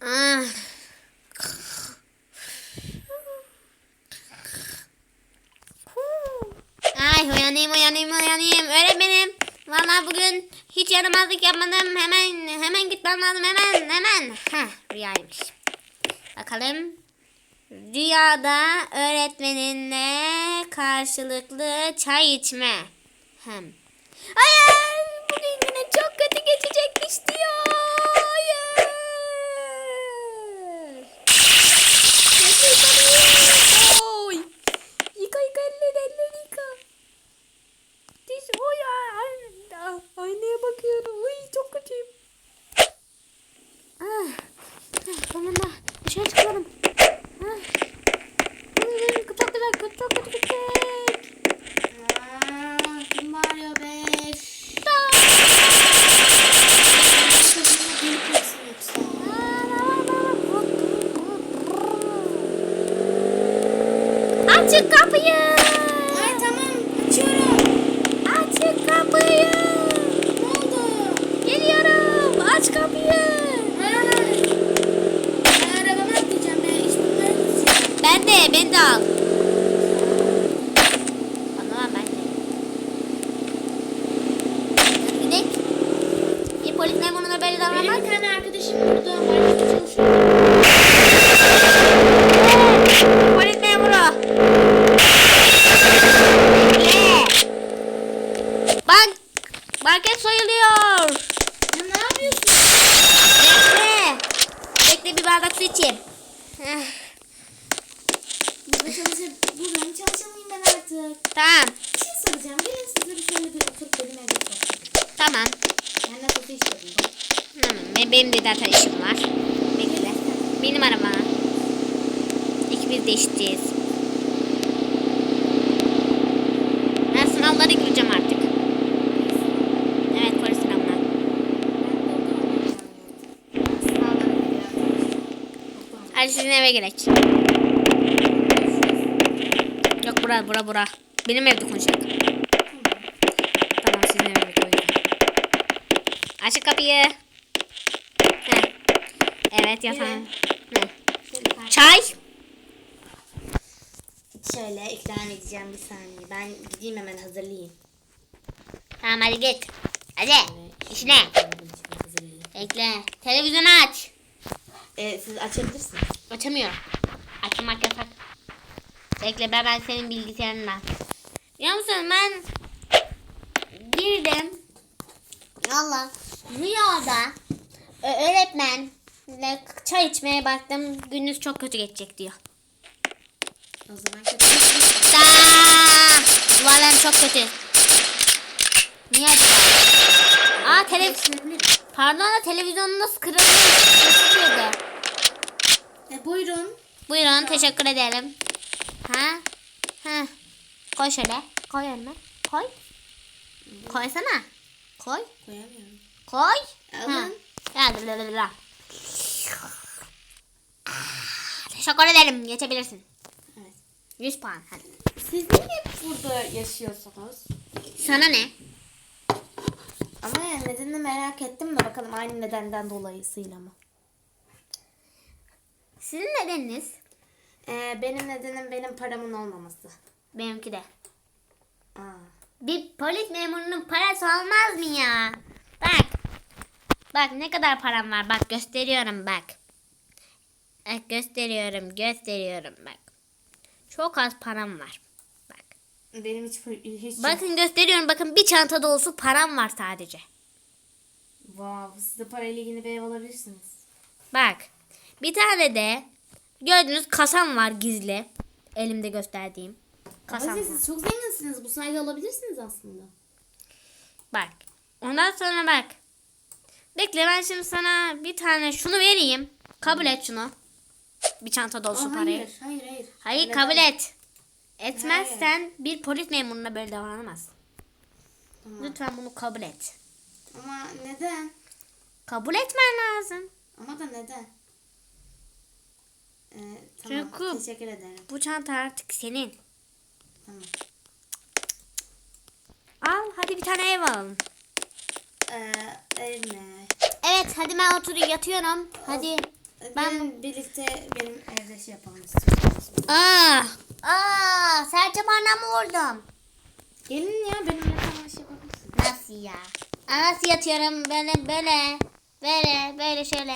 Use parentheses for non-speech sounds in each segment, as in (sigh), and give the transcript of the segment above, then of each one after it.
Ah. Ay uyanayım uyanayım uyanayım. Öğretmenim. Vallahi bugün hiç yaramazlık yapmadım. Hemen hemen gitmem lazım hemen hemen. Heh rüyaymış. Bakalım. Rüyada öğretmeninle karşılıklı çay içme. Hem. Hayır bugün yine çok kötü geçecek istiyor. Hayır. Nasıl yıkanayım? Oy. Yıka yıka elleri elleri yıka. Diş oy ay, ay, aynaya bakıyorum. Uy çok kötüyüm. Ah, ah, sonunda dışarı çıkalım. Ah. Uy, çok güzel çok çok kötü gidecek. Aa, kim bağırıyor be? Gelip yoksun yoksa. Açık kapıyı. Ay tamam açıyorum. Açık kapıyı. Ne oldu? Geliyorum. Aç kapıyı. Ay. Ben arabama atlayacağım be. İş bunları gideceğim. Ben de, beni de al. Anlamam ben de. Hadi gidelim. Bir polis memuruna böyle Benim davranmak. bir tane arkadaşım burada markette çalışıyor. Polis memuru. Bekle. Bank, market soyuluyor. Ya ne yapıyorsun? Bekle. Bekle bir bardak su içeyim. Heh, Burada çalışır. Buradan çalışamayayım ben artık. Tamam, Soracağım. Gelin size bir şöyle bir oturup benim evde tamam. Ben nasıl iş yapayım? Tamam, be- benim de zaten işim var. Bekle. Benim araba. İkimiz de işçiyiz. Ben sınavlara gireceğim artık. Evet, polis sınavına. Hadi sizin eve gerek. Yok bura bura bura. Benim evde konuşalım. Tamam sizin eve bekliyorum. Açık kapıyı. Heh. Evet yatağım. Heh. Çay. Şöyle ikram edeceğim bir saniye. Ben gideyim hemen hazırlayayım. Tamam hadi git. Hadi. İşine. Hazırlayayım. Bekle. Televizyonu aç. Ee, siz açabilirsiniz. Açamıyor. Açmak yasak. Bekle ben, ben senin bilgisayarından. Biliyor musun ben girdim. Valla rüyada ö- öğretmenle çay içmeye baktım. Gününüz çok kötü geçecek diyor. O zaman kötü. Da! Duvarlarım çok kötü. Niye acaba? Aa televizyon. Pardon da televizyonun nasıl kırıldı? E, buyurun. Buyurun teşekkür ederim. Ha? Ha. Koy şöyle. Koy önüme. Koy. Koysana. Koy. Koyamıyorum. Koy. Alın. Ah, Teşekkür ederim. Geçebilirsin. Evet. 100 puan. Hadi. Siz niye hep burada yaşıyorsunuz? Sana ne? Ama yani nedenini merak ettim de bakalım aynı nedenden dolayısıyla mı? Sizin nedeniniz? Ee, benim nedenim benim paramın olmaması. Benimki de. Aa. Bir polis memurunun parası olmaz mı ya? Bak. Bak ne kadar param var. Bak gösteriyorum bak. Bak gösteriyorum gösteriyorum bak. Çok az param var. Bak. Benim hiç hiç Bakın gösteriyorum bakın bir çanta dolusu param var sadece. Wow, siz de parayla ilgili bir ev alabilirsiniz. Bak. Bir tane de gördüğünüz kasam var gizli. Elimde gösterdiğim. Ama var. siz çok zenginsiniz. Bu sayede alabilirsiniz aslında. Bak. Ondan sonra bak. Bekle ben şimdi sana bir tane şunu vereyim. Kabul et şunu. Bir çanta dolusu Aa, parayı. hayır, hayır, hayır. Hayır Neden? kabul et. Etmezsen bir polis memuruna böyle davranamaz. Tamam. Lütfen bunu kabul et. Ama neden? Kabul etmen lazım. Ama da neden? Ee, tamam, Çünkü- teşekkür ederim. Bu çanta artık senin. Tamam. Al hadi bir tane ev alalım. Ee, ev mi? Evet hadi ben oturup yatıyorum. Hadi. Ben birlikte benim evde şey yapalım istiyorsanız. Aa! Aa! Serçe parmağımı vurdum. Gelin ya benimle falan şey yapabilirsiniz. Nasıl ya? Aa, Nasıl yatıyorum böyle böyle böyle böyle şöyle.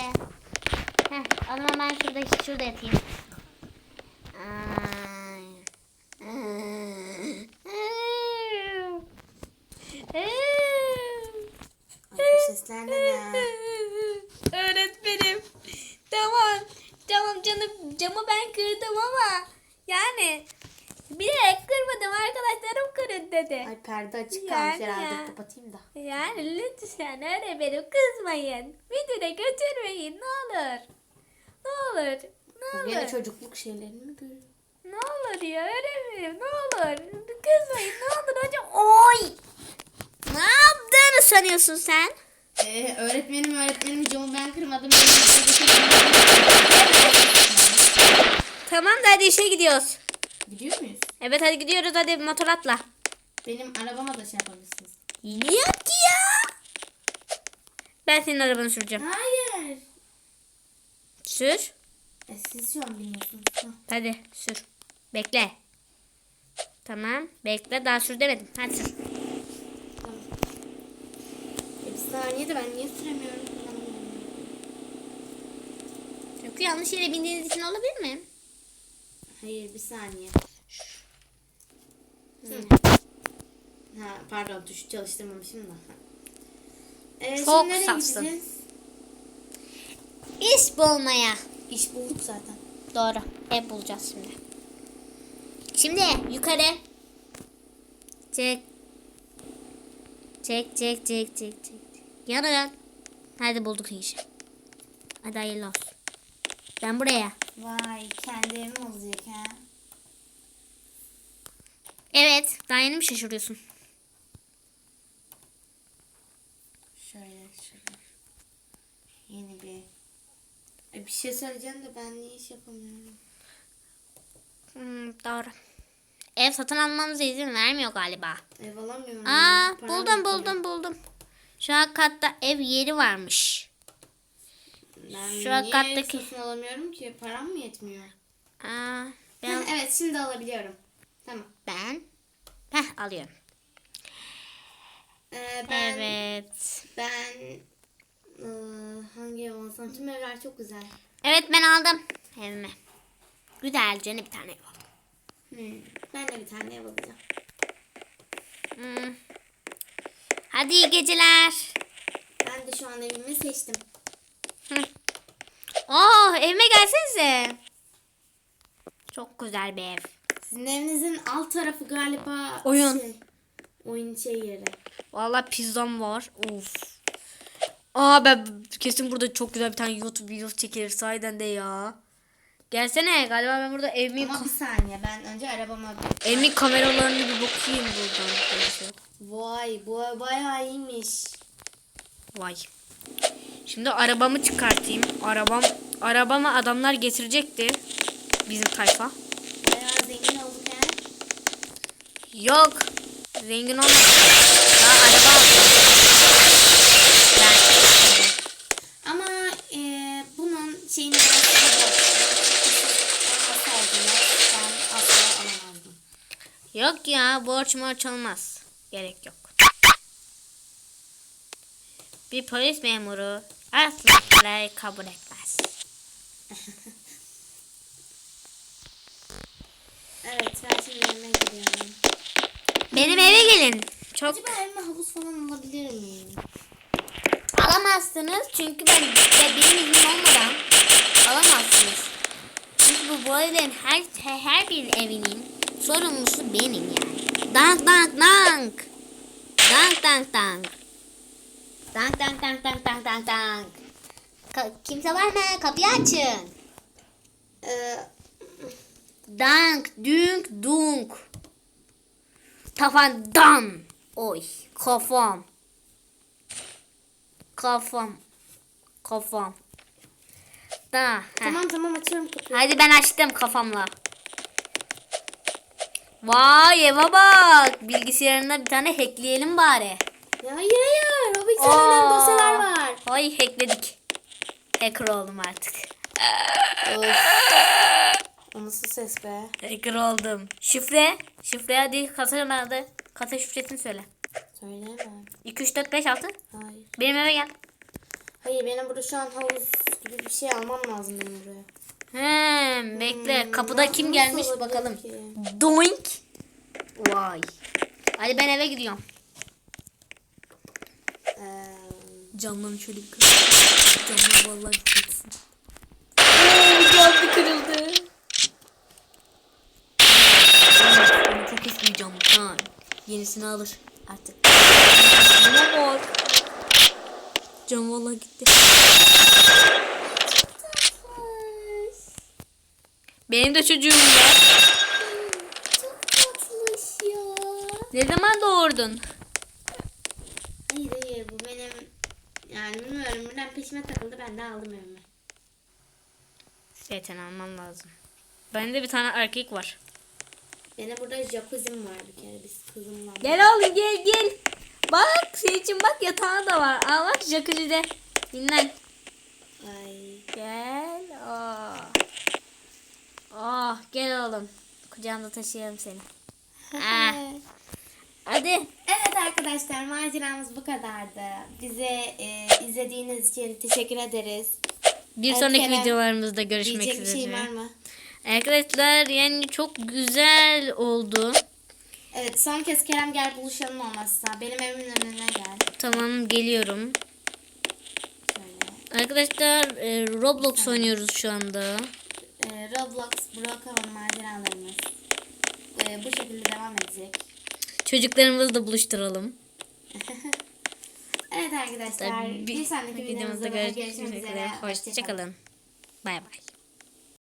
Heh, o zaman ben şurada şurada yatayım. Ay. Ay, bu sesler de ne? Öğretmenim. Tamam. Tamam canım camı ben kırdım ama yani bilerek kırmadım arkadaşlarım kırın perde açık kalmış Yani herhalde ya. kapatayım da. Yani lütfen öğretmenim kızmayın. Müdüre götürmeyin ne olur. Ne olur. Ne olur. Yine çocukluk şeylerini mi görüyor? Ne olur ya öğretmenim ne olur. Kızmayın ne olur hocam. Oy. Ne yaptığını sanıyorsun sen? Ee, öğretmenim öğretmenim camı ben kırmadım. Tamam da hadi işe gidiyoruz. Gidiyor muyuz? Evet hadi gidiyoruz hadi motor atla. Benim arabama da şey yapabilirsiniz. Yok ya. Ben senin arabanı süreceğim. Hayır. Sür. E, siz şu an bilmiyorsunuz. Hadi sür. Bekle. Tamam. Bekle daha sür demedim. Hadi sür. Tamam. E, bir saniye de ben niye süremiyorum? Çünkü yanlış yere bindiğiniz için olabilir mi? Hayır bir saniye. Hı. Ha pardon tuşu çalıştırmamışım da. Ee, Çok şimdi nereye safsın. gideceğiz? İş bulmaya. İş bulduk zaten. Doğru. Ev bulacağız şimdi. Şimdi yukarı. Çek. Çek çek çek çek çek. Yana dön. Hadi bulduk işi. Hadi hayırlı olsun. Ben buraya. Vay kendi evim olacak ha. Evet. Daha yeni mi şaşırıyorsun? Şöyle şöyle. Yeni bir. E, bir şey söyleyeceğim de ben niye iş yapamıyorum? Hmm, doğru. Ev satın almamıza izin vermiyor galiba. Ev alamıyorum. Aa param buldum yetmiyor. buldum buldum. Şu an katta ev yeri varmış. Ben Şu niye kattaki- ev satın alamıyorum ki? Param mı yetmiyor? Aa, Ben... ben evet şimdi alabiliyorum. Tamam. ben Heh, alıyorum. Ee, ben Evet. ben ıı, hangi ev alsam? Tüm evler çok güzel. Evet ben aldım evime. Güzelce bir tane ev aldım. Hmm, ben de bir tane ev alacağım. Hmm. Hadi iyi geceler. Ben de şu an evimi seçtim. Oh evime gelsenize. Çok güzel bir ev. Sizin evinizin alt tarafı galiba Oyun. Şey, oyun şey yeri. Vallahi pizzam var. Of. Aa ben kesin burada çok güzel bir tane YouTube videosu çekilir sahiden de ya. Gelsene galiba ben burada evimin, Ama bir saniye ben önce arabama bir... evimin kameralarını bir bakayım buradan. Vay bu bayağı iyiymiş. Vay. Şimdi arabamı çıkartayım. Arabam arabama adamlar getirecekti. Bizim tayfa. Bayağı zengin olduk ha. Yok. Zengin olmadı. Daha araba aldım. Ben. Ama e, bunun şeyini ben size Olmasa aldınız. Ben asla alamazdım. Yok ya borç morç olmaz. Gerek yok. Bir polis memuru asla parayı kabul etmez. (laughs) Evet ben şimdi evime gidiyorum. Benim eve gelin. Çok Acaba evime havuz falan alabilir miyim? alamazsınız çünkü ben, ben benim iznim olmadan alamazsınız. Çünkü bu her her, her bir evinin sorumlusu benim yani. Dank dank dank. Dank dank dank. Dank dank dank dank dank dank dank. Ka- kimse var mı? Kapıyı açın. Ee, Dank, dünk, dunk. Tafan dam. Oy, kafam. Kafam. Kafam. Da. heh. tamam tamam açıyorum kapıyı. Hadi ben açtım kafamla. Vay eve bak. Bilgisayarında bir tane hackleyelim bari. Ya hayır hayır. O bilgisayarda dosyalar var. Ay hackledik. Hacker oldum artık. Of. O nasıl ses be? Hacker oldum. Şifre. Şifre hadi kasa nerede? Kasa şifresini söyle. Söyleyemem. 2, 3, 4, 5, 6. Hayır. Benim eve gel. Hayır benim burada şu an havuz gibi bir şey almam lazım benim buraya. He, bekle. Hmm, Kapıda kim gelmiş bakalım. Doink. Vay. Hadi ben eve gidiyorum. Ee, Camdan şöyle bir kırıldı. Camdan vallahi gitsin. Cam kırıldı. Ama çok eski bir cam. Ha, yenisini alır artık. Cam vallahi gitti. Benim de çocuğum var. çok tatlış ya. Ne zaman doğurdun? Hayır hayır bu benim yani bilmiyorum birden peşime takıldı ben de aldım evime. Zaten almam lazım. Bende bir tane erkek var. Benim burada jacuzzi'm var bir kere biz kızımla. Gel oğlum gel gel. Bak senin için bak yatağı da var. Al bak jacuzzi'de. Dinlen. Ay. Gel. Oh. Oh gel oğlum. Kucağımda taşıyalım seni. (laughs) Ah. Hadi. Evet arkadaşlar maceramız bu kadardı. Bize e, izlediğiniz için teşekkür ederiz. Bir Evet, sonraki Kerem, videolarımızda görüşmek Diyecek bir üzere. şey var mı? Arkadaşlar yani çok güzel oldu. Evet son kez Kerem gel buluşalım olmazsa. Benim evimin önüne gel. Tamam geliyorum. Şöyle. Arkadaşlar e, Roblox oynuyoruz şu anda. E, Roblox, Brookhaven maceralarımız. E, bu şekilde devam edecek. Çocuklarımızı da buluşturalım. (laughs) Evet arkadaşlar. Bir, Bir sonraki videomuzda görüşmek üzere. Hoşçakalın. Bay bay.